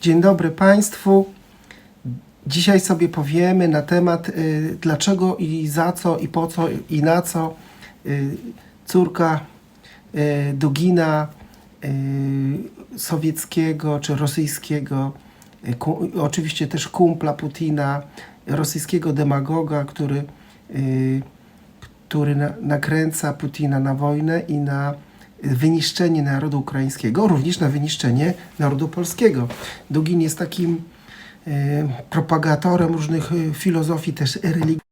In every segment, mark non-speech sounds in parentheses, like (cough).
Dzień dobry Państwu. Dzisiaj sobie powiemy na temat y, dlaczego i za co i po co i na co y, córka y, Dugina y, sowieckiego czy rosyjskiego, y, ku, oczywiście też kumpla Putina, rosyjskiego demagoga, który, y, który na, nakręca Putina na wojnę i na wyniszczenie narodu ukraińskiego, również na wyniszczenie narodu polskiego. Dugin jest takim e, propagatorem różnych e, filozofii też religii.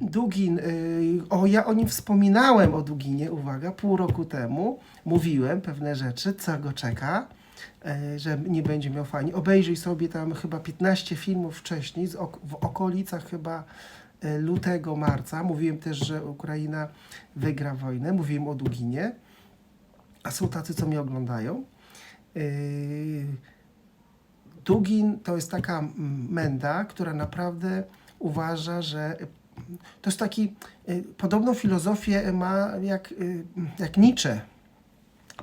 Dugin, y, o ja o nim wspominałem o Duginie, uwaga, pół roku temu, mówiłem pewne rzeczy, co go czeka, że nie będzie miał fajnie. Obejrzyj sobie tam chyba 15 filmów wcześniej, w okolicach chyba y, lutego, marca. Mówiłem też, że Ukraina wygra wojnę, mówiłem o Duginie, a są tacy, co mnie oglądają. Y, Dugin to jest taka menda, która naprawdę uważa, że to jest taki, podobną filozofię ma jak, jak Nietzsche.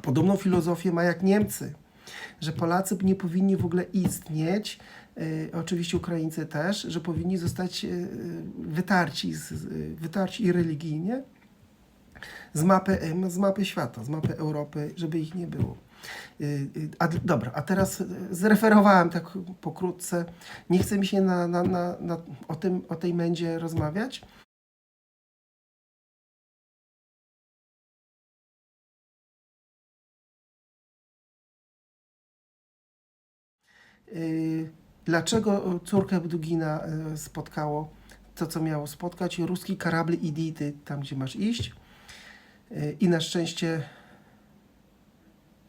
Podobną filozofię ma jak Niemcy, że Polacy nie powinni w ogóle istnieć, y, oczywiście Ukraińcy też, że powinni zostać y, wytarci, z, wytarci i religijnie z mapy, z mapy świata, z mapy Europy, żeby ich nie było. A, dobra, a teraz zreferowałem tak pokrótce. Nie chce mi się na, na, na, na, o, tym, o tej mędzie rozmawiać. Dlaczego córkę Dugina y, spotkało to, co miało spotkać? Ruski karabl idy ty tam, gdzie masz iść. Y, I na szczęście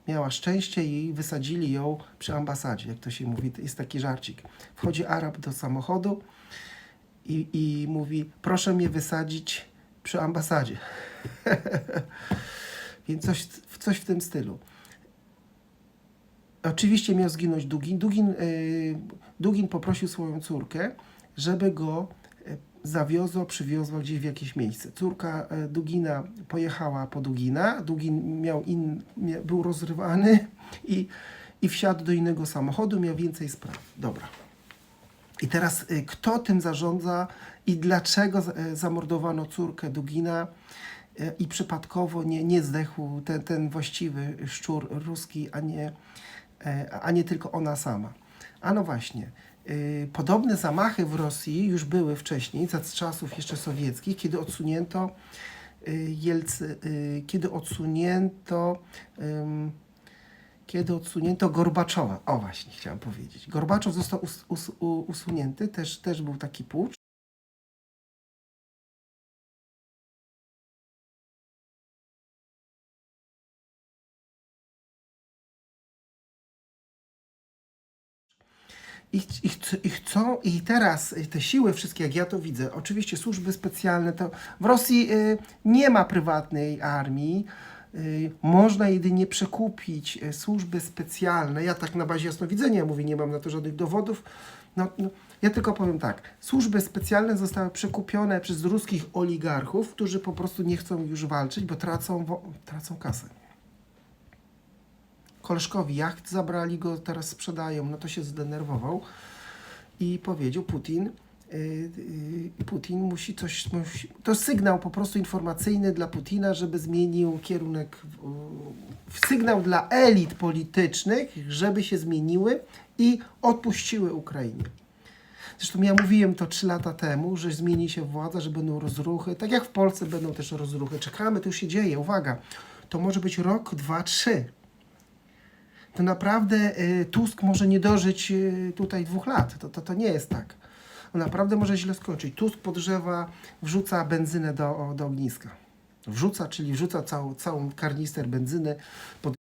miała szczęście i wysadzili ją przy ambasadzie, jak to się mówi. To jest taki żarcik. Wchodzi Arab do samochodu i, i mówi, proszę mnie wysadzić przy ambasadzie. (laughs) Więc coś, coś w tym stylu. Oczywiście miał zginąć Dugin. Dugin, y, Dugin poprosił swoją córkę, żeby go y, zawiozła, przywiozła gdzieś w jakieś miejsce. Córka y, Dugina pojechała po Dugina. Dugin miał in, był rozrywany i, i wsiadł do innego samochodu, miał więcej spraw. Dobra. I teraz kto tym zarządza i dlaczego zamordowano córkę Dugina i przypadkowo nie, nie zdechł ten, ten właściwy szczur ruski, a nie, e, a nie tylko ona sama. A no właśnie, y, podobne zamachy w Rosji już były wcześniej, za czasów jeszcze sowieckich, kiedy odsunięto y, Jelcy, kiedy odsunięto kiedy odsunięto Gorbaczowa. O właśnie, chciałem powiedzieć. Gorbaczow został us, us, usunięty, też, też był taki pucz. I, i, I chcą, i teraz te siły wszystkie, jak ja to widzę, oczywiście służby specjalne, to w Rosji y, nie ma prywatnej armii, y, można jedynie przekupić y, służby specjalne. Ja tak na bazie jasnowidzenia mówię, nie mam na to żadnych dowodów. No, no, ja tylko powiem tak, służby specjalne zostały przekupione przez ruskich oligarchów, którzy po prostu nie chcą już walczyć, bo tracą, tracą kasę koleżkowi jacht zabrali go, teraz sprzedają, no to się zdenerwował i powiedział Putin, yy, yy, Putin musi coś, musi, to sygnał po prostu informacyjny dla Putina, żeby zmienił kierunek, sygnał dla elit politycznych, żeby się zmieniły i odpuściły Ukrainie. Zresztą ja mówiłem to trzy lata temu, że zmieni się władza, że będą rozruchy. Tak jak w Polsce będą też rozruchy. Czekamy, to już się dzieje. Uwaga, to może być rok, dwa, trzy to naprawdę y, Tusk może nie dożyć y, tutaj dwóch lat. To, to, to nie jest tak. On naprawdę może źle skończyć. Tusk podgrzewa, wrzuca benzynę do, do ogniska. Wrzuca, czyli wrzuca całą, całą karnister benzyny pod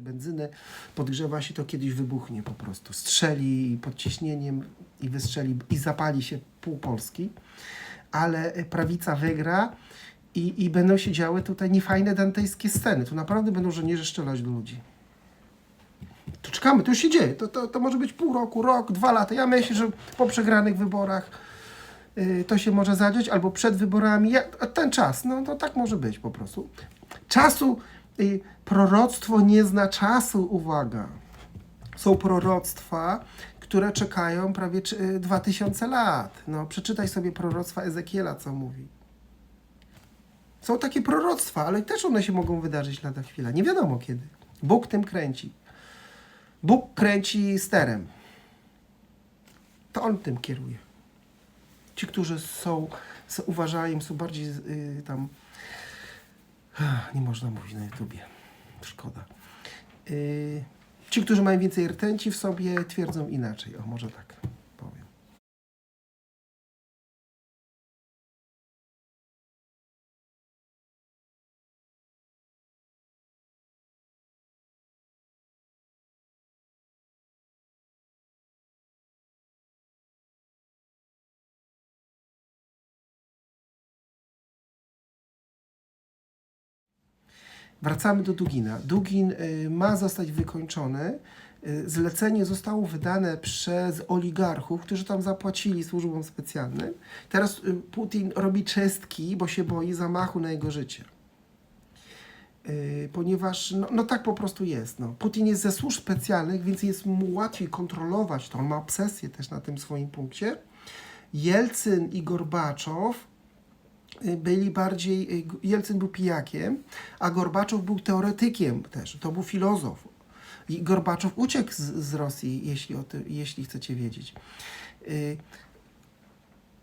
benzyny, podgrzewa się to kiedyś wybuchnie po prostu. Strzeli pod ciśnieniem i wystrzeli i zapali się pół Polski ale prawica wygra i, i będą się działy tutaj niefajne dantejskie sceny. Tu naprawdę będą żołnierze strzelać do ludzi. To czekamy, to już się dzieje. To, to, to może być pół roku, rok, dwa lata. Ja myślę, że po przegranych wyborach y, to się może zadziać, albo przed wyborami. Ja, ten czas, no to tak może być po prostu. Czasu, y, proroctwo nie zna czasu, uwaga. Są proroctwa, które czekają prawie czy- y, 2000 lat. No, przeczytaj sobie proroctwa Ezekiela, co mówi. Są takie proroctwa, ale też one się mogą wydarzyć lada chwila. Nie wiadomo kiedy. Bóg tym kręci. Bóg kręci sterem. To On tym kieruje. Ci, którzy są, są uważają, są bardziej y, tam... Nie można mówić na YouTubie. Szkoda. Y, ci, którzy mają więcej rtęci w sobie, twierdzą inaczej. O, może tak Wracamy do Dugina. Dugin y, ma zostać wykończony. Y, Zlecenie zostało wydane przez oligarchów, którzy tam zapłacili służbom specjalnym. Teraz y, Putin robi czystki, bo się boi zamachu na jego życie. Ponieważ, no, no tak po prostu jest. No. Putin jest ze służb specjalnych, więc jest mu łatwiej kontrolować to. On ma obsesję też na tym swoim punkcie. Jelcyn i Gorbaczow byli bardziej, y, Jelcyn był pijakiem, a Gorbaczow był teoretykiem też, to był filozof. I Gorbaczow uciekł z, z Rosji, jeśli, o tym, jeśli chcecie wiedzieć. Y,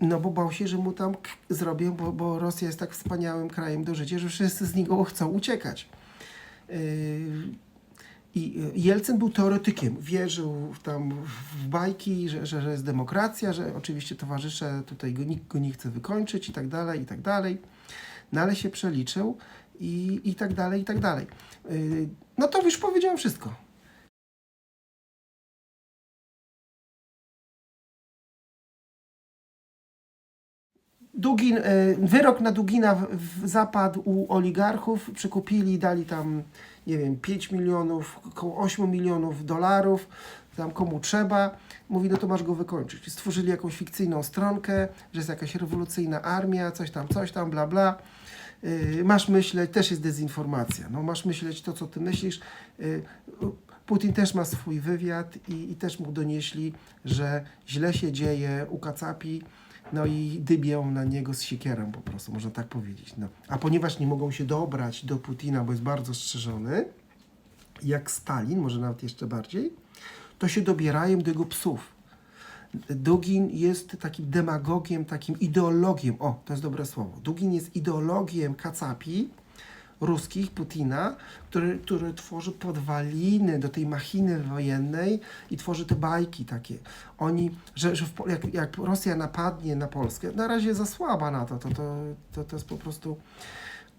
No bo bał się, że mu tam zrobią, bo, bo Rosja jest tak wspaniałym krajem do życia, że wszyscy z niego chcą uciekać. I y, Jelcyn był teoretykiem, wierzył tam w bajki, że, że, że jest demokracja, że oczywiście towarzysze tutaj go, nikt go nie chce wykończyć i tak dalej, i tak dalej. No ale się przeliczył i, i tak dalej, i tak dalej. Y, No to już powiedziałem wszystko. Dugin, y, wyrok na Dugina zapadł u oligarchów, przekupili, dali tam, nie wiem, 5 milionów, około 8 milionów dolarów, tam komu trzeba. Mówi, no to masz go wykończyć. Stworzyli jakąś fikcyjną stronkę, że jest jakaś rewolucyjna armia, coś tam, coś tam, bla, bla. Y, masz myśleć, też jest dezinformacja, no masz myśleć to, co ty myślisz. Y, Putin też ma swój wywiad i, i też mu donieśli, że źle się dzieje u Kacapi, no i dybią na niego z siekierą po prostu, można tak powiedzieć. No. A ponieważ nie mogą się dobrać do Putina, bo jest bardzo strzeżony, jak Stalin, może nawet jeszcze bardziej, to się dobierają do jego psów. Dugin jest takim demagogiem, takim ideologiem. O, to jest dobre słowo. Dugin jest ideologiem kacapi ruskich, Putina, który, który tworzy podwaliny do tej machiny wojennej i tworzy te bajki takie. Oni, że, że w, jak, jak Rosja napadnie na Polskę, na razie za słaba na to, to, to, to, to jest po prostu...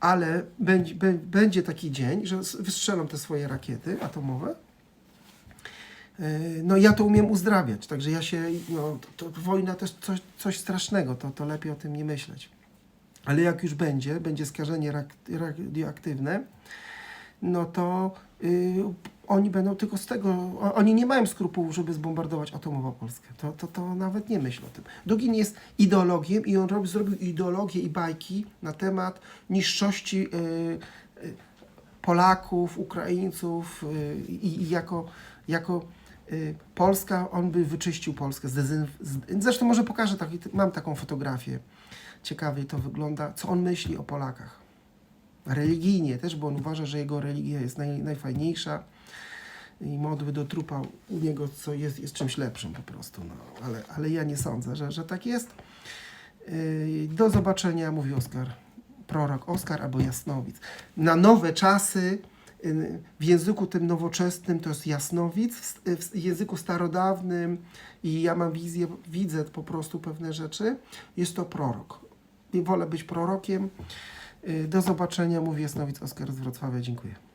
Ale będzie, bę- będzie taki dzień, że wystrzelą te swoje rakiety atomowe, Yy, No ja to umiem uzdrawiać, także ja się, no to, to wojna też coś, coś strasznego, to, to lepiej o tym nie myśleć. Ale jak już będzie, będzie skażenie radioaktywne, no to yy, oni będą tylko z tego, oni nie mają skrupułów, żeby zbombardować atomowo Polskę. To, to, to nawet nie myśl o tym. Dugin jest ideologiem i on robi, zrobił ideologię i bajki na temat niższości yy, yy, Polaków, Ukraińców yy, i, jako, jako y, Polska, on by wyczyścił Polskę. Z- Zresztą może pokażę, taki, mam taką fotografię. Ciekawie to wygląda, co on myśli o Polakach. Religijnie też, bo on uważa, że jego religia jest naj, najfajniejsza i modły do trupa u niego, co jest, jest czymś lepszym po prostu. No. Ale, ale ja nie sądzę, że, że tak jest. Yy, Do zobaczenia, mówi Oskar. Prorok Oskar albo Jasnowic. Na nowe czasy y, w języku tym nowoczesnym to jest jasnowic, w, w języku starodawnym i ja mam wizję, widzę po prostu pewne rzeczy, jest to prorok. Wolę być prorokiem. Y, Do zobaczenia, mówi jasnowic Oskar z Wrocławia. Dziękuję.